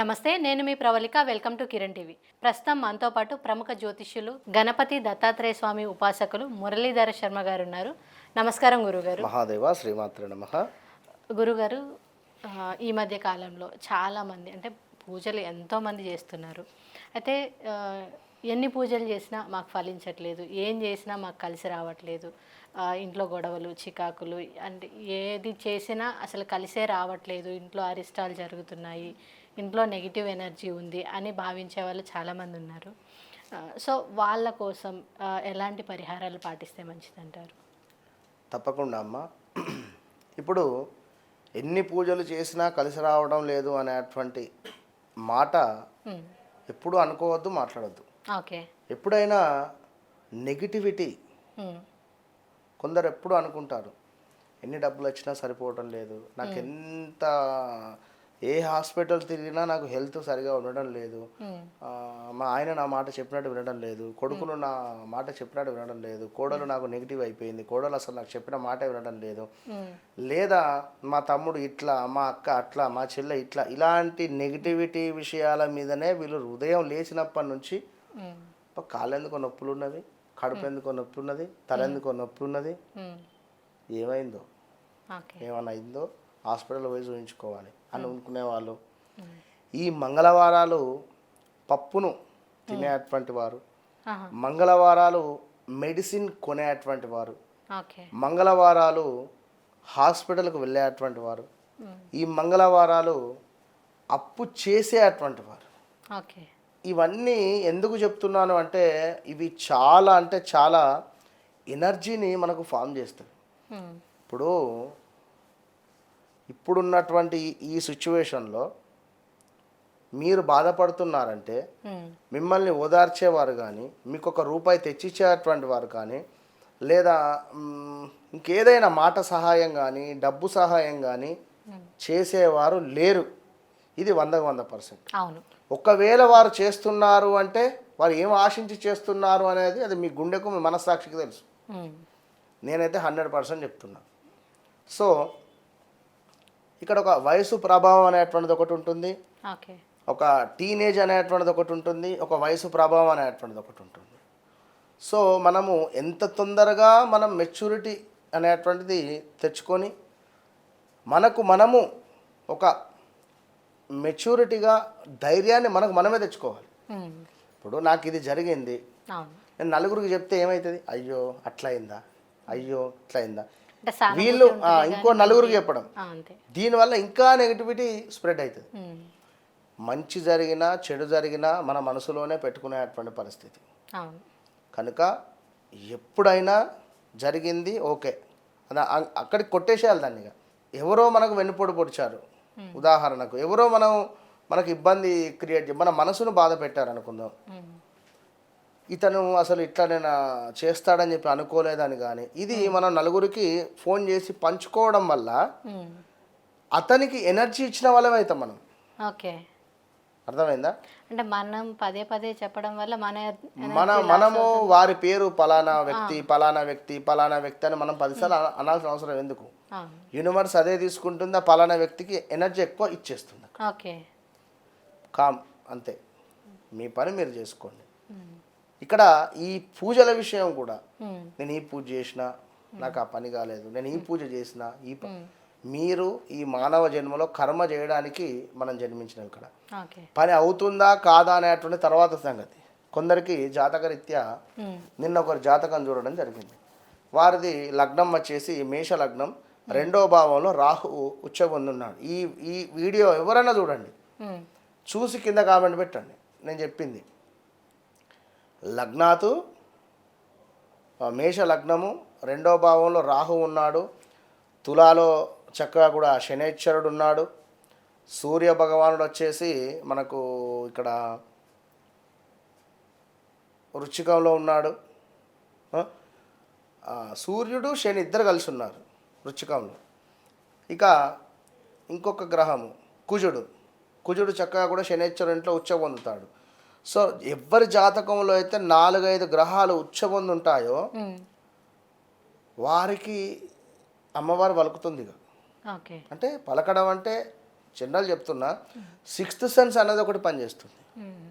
నమస్తే నేను మీ Pravalika. Welcome to Kiran TV. ప్రస్తుతం మనతో పాటు ప్రముఖ జ్యోతిష్యులు గణపతి దత్తాత్రేయ స్వామి ఉపాసకులు మురళీధర శర్మ గారు ఉన్నారు నమస్కారం గురుగారు. మహాదేవ శ్రీమాత్ర నమ. గురుగారు ఈ మధ్య కాలంలో చాలామంది అంటే పూజలు ఎంతోమంది చేస్తున్నారు. అయితే ఎన్ని పూజలు చేసినా మాకు ఫలించట్లేదు. ఏం చేసినా మాకు కలిసి రావట్లేదు. ఇంట్లో గొడవలు చికాకులు అంటే ఏది చేసినా అసలు కలిసే రావట్లేదు. ఇంట్లో అరిష్టాలు జరుగుతున్నాయి. ఇంట్లో నెగిటివ్ ఎనర్జీ ఉంది అని భావించే వాళ్ళు చాలామంది ఉన్నారు. సో వాళ్ళ కోసం ఎలాంటి పరిహారాలు పాటిస్తే మంచిదంటారు? తప్పకుండా అమ్మ. ఇప్పుడు ఎన్ని పూజలు చేసినా కలిసి రావడం లేదు అనేటువంటి మాట ఎప్పుడు అనుకోవద్దు మాట్లాడద్దు. ఓకే. ఎప్పుడైనా నెగిటివిటీ కొందరు ఎప్పుడు అనుకుంటారు. ఎన్ని డబ్బులు వచ్చినా సరిపోవడం లేదు. నాకు ఎంత ఏ హాస్పిటల్ తిరిగినా నాకు హెల్త్ సరిగా ఉండడం లేదు. ఆ, మా ఆయన నా మాట చెప్పినట్టు వినడం లేదు. కొడుకులు నా మాట చెప్పినట్టు వినడం లేదు. కోడలు నాకు నెగిటివ్ అయిపోయింది. కోడలు అసలు నాకు చెప్పిన మాట వినడం లేదు. లేదా మా తమ్ముడు ఇట్లా మా అక్క అట్లా మా చెల్లె ఇట్లా ఇలాంటి నెగిటివిటీ విషయాల మీదనే వీళ్ళు హృదయం లేచినప్పటి నుంచి ఉమ్, "అబ్బా, కాళ్ళు ఎందుకో నొప్పులు ఉన్నది కడుపు ఎందుకో నొప్పి ఉన్నది తల ఎందుకో నొప్పి ఉన్నది ఏమైందో ఏమైనా అయిందో? హాస్పిటల్ పోయి చూపించుకోవాలి అని అనుకునే వాళ్ళు ఈ మంగళవారాలు పప్పును తినేటువంటి వారు. మంగళవారాలు మెడిసిన్ కొనేటువంటి వారు. మంగళవారాలు హాస్పిటల్కి వెళ్ళేటువంటి వారు. ఉమ్, ఈ మంగళవారాలు అప్పు చేసేటువంటి వారు. ఇవన్నీ ఎందుకు చెప్తున్నాను అంటే ఇవి చాలా అంటే చాలా ఎనర్జీని మనకు ఫామ్ చేస్తాయి. ఇప్పుడు ఇప్పుడున్నటువంటి ఈ సిచ్యువేషన్లో మీరు బాధపడుతున్నారంటే ఉమ్, మిమ్మల్ని ఓదార్చేవారు కానీ మీకు ఒక రూపాయి తెచ్చిచ్చేటువంటి వారు కానీ లేదా ఇంకేదైనా మాట సహాయం కానీ డబ్బు సహాయం కానీ చేసేవారు లేరు. ఇది వందకు వంద పర్సెంట్. అవును. ఒకవేళ వారు చేస్తున్నారు అంటే వారు ఏం ఆశించి చేస్తున్నారు అనేది అది మీ గుండెకు మీ మనస్సాక్షికి తెలుసు. ఉమ్, నేనైతే హండ్రెడ్ పర్సెంట్ చెప్తున్నా. సో ఇక్కడ ఒక వయసు ప్రభావం అనేటువంటిది ఒకటి ఉంటుంది. ఒక టీనేజ్ అనేటువంటిది ఒకటి ఉంటుంది. ఒక వయసు ప్రభావం అనేటువంటిది ఒకటి ఉంటుంది. సో మనము ఎంత తొందరగా మనం మెచ్యూరిటీ అనేటువంటిది తెచ్చుకొని మనకు మనము ఒక మెచ్యూరిటీగా ధైర్యాన్ని మనకు మనమే తెచ్చుకోవాలి. ఉమ్, ఇప్పుడు నాకు ఇది జరిగింది. నేను నలుగురికి చెప్తే ఏమవుతుంది అయ్యో అట్లా అయిందా అయ్యో ఇట్లా అయిందా అంటే సానుభూతి వీళ్ళు ఇంకో నలుగురికి చెప్పడం. దీనివల్ల ఇంకా నెగిటివిటీ స్ప్రెడ్ అవుతుంది. మంచి జరిగినా చెడు జరిగినా మన మనసులోనే పెట్టుకునేటువంటి పరిస్థితి. కనుక ఎప్పుడైనా జరిగింది ఓకే. అది అక్కడికి కొట్టేసేయాలి దాన్ని ఎవరో మనకు వెన్నుపోటు పొడిచారు. ఉదాహరణకు ఎవరో మనం మనకు ఇబ్బంది క్రియేట్ మన మనసును బాధ పెట్టారు అనుకుందాం ఇతను అసలు ఇట్లా నేను చేస్తాడని చెప్పి అనుకోలేదని కానీ ఇది మనం నలుగురికి ఫోన్ చేసి పంచుకోవడం వల్ల ఉమ్, అతనికి ఎనర్జీ ఇచ్చిన వాళ్ళమే అవుతాం మనం. ఓకే. అర్థమైందా? అంటే మనం పదే పదే చెప్పడం వల్ల మన మన మనము వారి పేరు పలానా వ్యక్తి పలానా వ్యక్తి పలానా వ్యక్తి అని మనం పదిసార్లు అన- అనాల్సిన అవసరం ఎందుకు? యూనివర్స్ అదే తీసుకుంటుంది? ఆ పలానా వ్యక్తికి ఎనర్జీ ఎక్కువ ఇచ్చేస్తుంది ఓకే. కామ్ అంతే. మీ పని మీరు చేసుకోండి. ఇక్కడ ఈ పూజల విషయం కూడా నేను ఈ పూజ చేసిన నాకు ఆ పని కాలేదు. నేను ఈ పూజ చేసిన ఈ మీరు ఈ మానవ జన్మలో కర్మ చేయడానికి మనం జన్మించినాం ఇక్కడ. పని అవుతుందా కాదా అనేటువంటి తర్వాత సంగతి. కొందరికి జాతకరీత్యా నిన్న ఒకరి జాతకం చూడడం జరిగింది. వారిది లగ్నం వచ్చేసి మేష లగ్నం. రెండో భావంలో రాహు ఉచ్చబొందున్నాడు ఈ ఈ వీడియో ఎవరైనా చూడండి. చూసి కింద కామెంట్ పెట్టండి. నేను చెప్పింది. లగ్నాతు మేష లగ్నము రెండో భావంలో రాహు ఉన్నాడు. తులాలో చక్కగా కూడా శనేశ్వరుడు ఉన్నాడు. సూర్య భగవానుడు వచ్చేసి మనకు ఇక్కడ వృచ్చికంలో ఉన్నాడు. సూర్యుడు శని ఇద్దరు కలిసి ఉన్నారు వృచ్చికంలో. ఇక ఇంకొక గ్రహము కుజుడు. కుజుడు చక్కగా కూడా శనేశ్వరు ఇంట్లో ఉచ్చ పొందుతాడు. సో ఎవరి జాతకంలో అయితే నాలుగైదు గ్రహాలు ఉచ్చ పొందుంటాయో ఉమ్, వారికి అమ్మవారు పలుకుతుంది అంటే పలకడం అంటే జనరల్ చెప్తున్నా సిక్స్త్ సెన్స్ అనేది ఒకటి పనిచేస్తుంది. ఉమ్.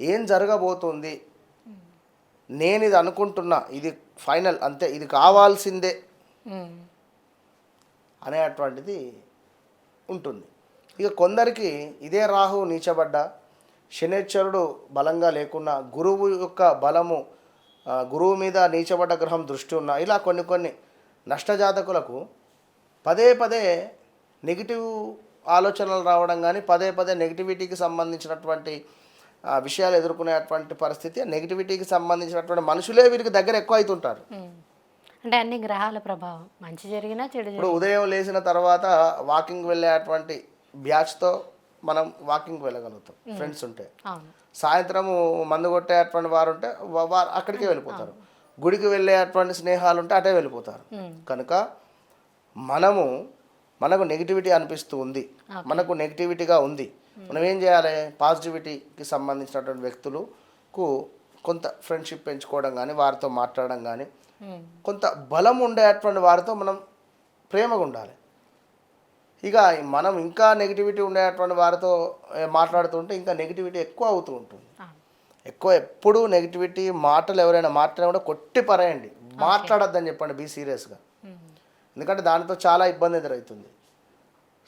ఏం జరగబోతుంది? నేను ఇది అనుకుంటున్నా ఇది ఫైనల్ అంతే ఇది కావాల్సిందే. ఉమ్. అనేటువంటిది ఉంటుంది. ఇక కొందరికి ఇదే రాహు నీచబడ్డ శనేశ్వరుడు బలంగా లేకున్నా గురువు యొక్క బలము గురువు మీద నీచబడ్డ గ్రహం దృష్టి ఉన్న ఇలా కొన్ని కొన్ని నష్టజాతకులకు పదే పదే నెగిటివ్ ఆలోచనలు రావడం కానీ పదే పదే నెగిటివిటీకి సంబంధించినటువంటి విషయాలు ఎదుర్కొనేటువంటి పరిస్థితి నెగిటివిటీకి సంబంధించినటువంటి మనుషులే వీరికి దగ్గర ఎక్కువ అవుతుంటారు. అంటే అన్ని గ్రహాల ప్రభావం మంచి జరిగినా చెడు ఇప్పుడు ఉదయం లేచిన తర్వాత వాకింగ్ వెళ్ళేటువంటి బ్యాచ్తో మనం వాకింగ్ వెళ్ళగలుగుతాం. ఫ్రెండ్స్ ఉంటే. సాయంత్రము మందు కొట్టేటువంటి వారు ఉంటే వారు అక్కడికే వెళ్ళిపోతారు. గుడికి వెళ్ళేటువంటి స్నేహాలు ఉంటే అటే వెళ్ళిపోతారు. కనుక మనము మనకు నెగిటివిటీ అనిపిస్తూ ఉంది. మనకు నెగిటివిటీగా ఉంది. మనం ఏం చేయాలి? పాజిటివిటీకి సంబంధించినటువంటి వ్యక్తులకు కొంత ఫ్రెండ్షిప్ పెంచుకోవడం కానీ వారితో మాట్లాడడం కానీ. కొంత బలం ఉండేటువంటి వారితో మనం ప్రేమగా ఉండాలి. ఇక మనం ఇంకా నెగిటివిటీ ఉండేటువంటి వారితో మాట్లాడుతుంటే ఇంకా నెగిటివిటీ ఎక్కువ అవుతూ ఉంటుంది. ఎక్కువ ఎప్పుడు నెగిటివిటీ మాటలు ఎవరైనా మాట్లాడినా కూడా కొట్టి పరేయండి. మాట్లాడొద్దని చెప్పండి బీ సీరియస్గా. ఎందుకంటే దానితో చాలా ఇబ్బంది ఎదురవుతుంది.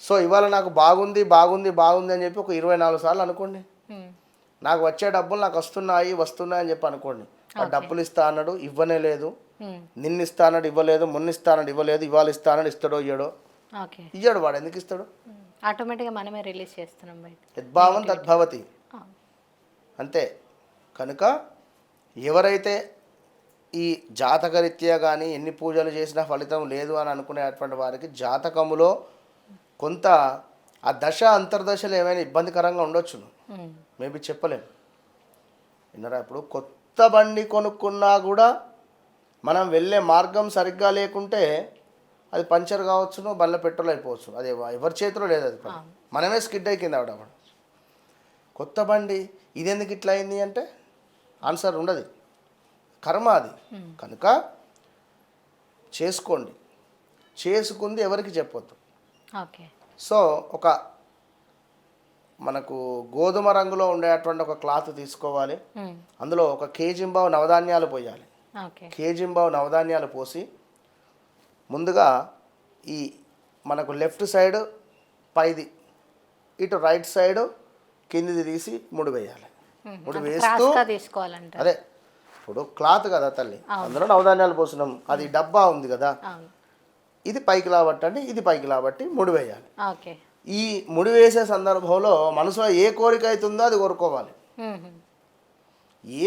సో ఇవాళ నాకు బాగుంది బాగుంది బాగుంది అని చెప్పి ఒక ఇరవై నాలుగు సార్లు అనుకోండి. నాకు వచ్చే డబ్బులు నాకు వస్తున్నాయి వస్తున్నాయి అని చెప్పి అనుకోండి. ఆ డబ్బులు ఇస్తా అన్నాడు ఇవ్వనే లేదు. నిన్న ఇస్తా అన్నాడు ఇవ్వలేదు మొన్న ఇస్తా అన్నాడు ఇవ్వలేదు ఇవాళ ఇస్తా అన్నాడు ఇస్తాడో ఇయ్యడో. ఇయ్యాడు వాడు ఎందుకు ఇస్తాడు. ఆటోమేటిక్గా మనమే రిలీజ్ చేస్తున్నాం బయట. యద్భావం తద్భవతి. అంతే. కనుక ఎవరైతే ఈ జాతకరీత్యా కానీ ఎన్ని పూజలు చేసినా ఫలితం లేదు అని అనుకునేటువంటి వారికి జాతకములో కొంత ఆ దశ అంతర్దశలు ఏమైనా ఇబ్బందికరంగా ఉండొచ్చును. ఉమ్. మేబీ చెప్పలేము విన్నారా? ఇప్పుడు కొత్త బండి కొనుక్కున్నా కూడా మనం వెళ్ళే మార్గం సరిగ్గా లేకుంటే అది పంచర్ కావచ్చును బండ్ల పెట్రోల్ అయిపోవచ్చు అది ఎవ- ఎవరి చేతిలో లేదు అది. మనమే స్కిడ్ అయి కింద ఆవిడ కొత్త బండి ఇది ఎందుకు ఇట్లా అయింది అంటే ఆన్సర్ ఉండదు. కర్మ అది. కనుక చేసుకోండి. చేసుకుంది ఎవరికి చెప్పొద్దు. ఓకే. సో ఒక మనకు గోధుమ రంగులో ఉండేటువంటి ఒక క్లాత్ తీసుకోవాలి. అందులో ఒక కేజింబావు నవధాన్యాలు పోయాలి. కేజింబావు నవధాన్యాలు పోసి ముందుగా ఈ మనకు లెఫ్ట్ సైడ్ పైది ఇటు రైట్ సైడ్ కిందిది తీసి ముడి వేయాలి. ముడి వేస్తూ అదే ఇప్పుడు క్లాత్ కదా తల్లి. అందులో నవధాన్యాలు పోసినాం. అది డబ్బా ఉంది కదా. ఇది పైకి లాబట్టండి ఇది పైకి లాబట్టి ముడి వేయాలి. ఈ ముడి వేసే సందర్భంలో మనసులో ఏ కోరిక అవుతుందో అది కోరుకోవాలి.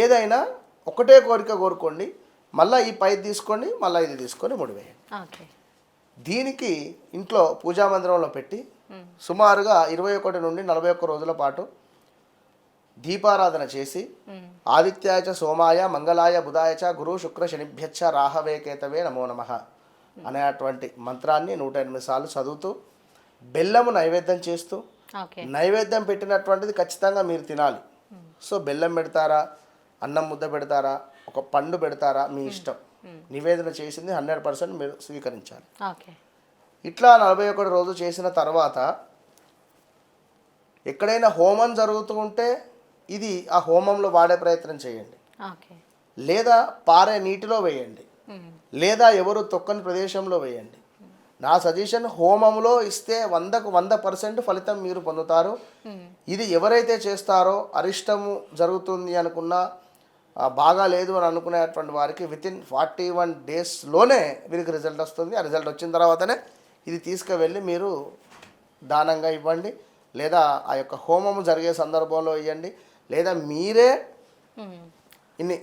ఏదైనా ఒకటే కోరిక కోరుకోండి. మళ్ళీ ఈ పై తీసుకోండి మళ్ళీ ఇది తీసుకొని ముడి వేయండి ఓకే. దీనికి ఇంట్లో పూజా మందిరంలో పెట్టి. సుమారుగా ఇరవై ఒకటి నుండి నలభై ఒక్క రోజుల పాటు దీపారాధన చేసి ఉమ్. ఆదిత్యాయ చ సోమాయ మంగళాయ బుధాయ చ గురు శుక్ర శనిభ్యచ్చ రాహవే కేతవే నమో నమ అనేటువంటి మంత్రాన్ని నూట ఎనిమిది సార్లు చదువుతూ బెల్లము నైవేద్యం చేస్తూ నైవేద్యం పెట్టినటువంటిది ఖచ్చితంగా మీరు తినాలి. సో బెల్లం పెడతారా? అన్నం ముద్ద పెడతారా? ఒక పండు పెడతారా? మీ ఇష్టం. నివేదన చేసింది హండ్రెడ్ పర్సెంట్ మీరు స్వీకరించాలి. ఇట్లా నలభై ఒకటి రోజు చేసిన తర్వాత ఎక్కడైనా హోమం జరుగుతూ ఉంటే ఇది ఆ హోమంలో వాడే ప్రయత్నం చేయండి. లేదా పారే నీటిలో వేయండి. లేదా ఎవరు తొక్కని ప్రదేశంలో వేయండి. నా సజెషన్ హోమంలో ఇస్తే వందకు వంద పర్సెంట్ ఫలితం మీరు పొందుతారు. ఇది ఎవరైతే చేస్తారో అరిష్టము జరుగుతుంది అనుకున్నా బాగా లేదు అని అనుకునేటువంటి వారికి విత్ ఇన్ ఫార్టీ వన్ డేస్లోనే వీరికి రిజల్ట్ వస్తుంది. ఆ రిజల్ట్ వచ్చిన తర్వాతనే ఇది తీసుకువెళ్ళి మీరు దానంగా ఇవ్వండి. లేదా ఆ యొక్క హోమము జరిగే సందర్భంలో ఇవ్వండి లేదా మీరే. ఇన్ని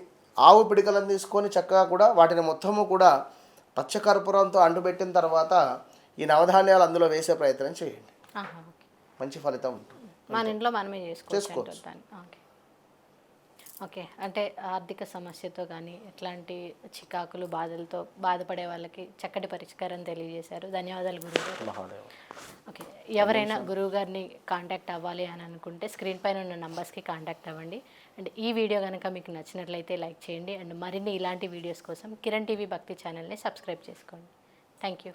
ఆవు పిడికలను తీసుకొని చక్కగా కూడా వాటిని మొత్తము కూడా పచ్చకర్పూరంతో అంటుపెట్టిన తర్వాత ఈ నవధాన్యాలు అందులో వేసే ప్రయత్నం చేయండి. మంచి ఫలితం ఉంటుంది. మన ఇంట్లో మనమే చేసుకోవచ్చు ఓకే. అంటే ఆర్థిక సమస్యతో కానీ ఎట్లాంటి చికాకులు బాధలతో బాధపడే వాళ్ళకి చక్కటి పరిష్కారం తెలియజేశారు. ధన్యవాదాలు గురువు ఓకే. ఎవరైనా గురువు గారిని కాంటాక్ట్ అవ్వాలి అని అనుకుంటే స్క్రీన్ పైన ఉన్న నంబర్స్కి కాంటాక్ట్ అవ్వండి. అండ్ ఈ వీడియో కనుక మీకు నచ్చినట్లయితే లైక్ చేయండి. అండ్ మరిన్ని ఇలాంటి వీడియోస్ కోసం కిరణ్ టీవీ భక్తి ఛానల్ని సబ్స్క్రైబ్ చేసుకోండి. Thank you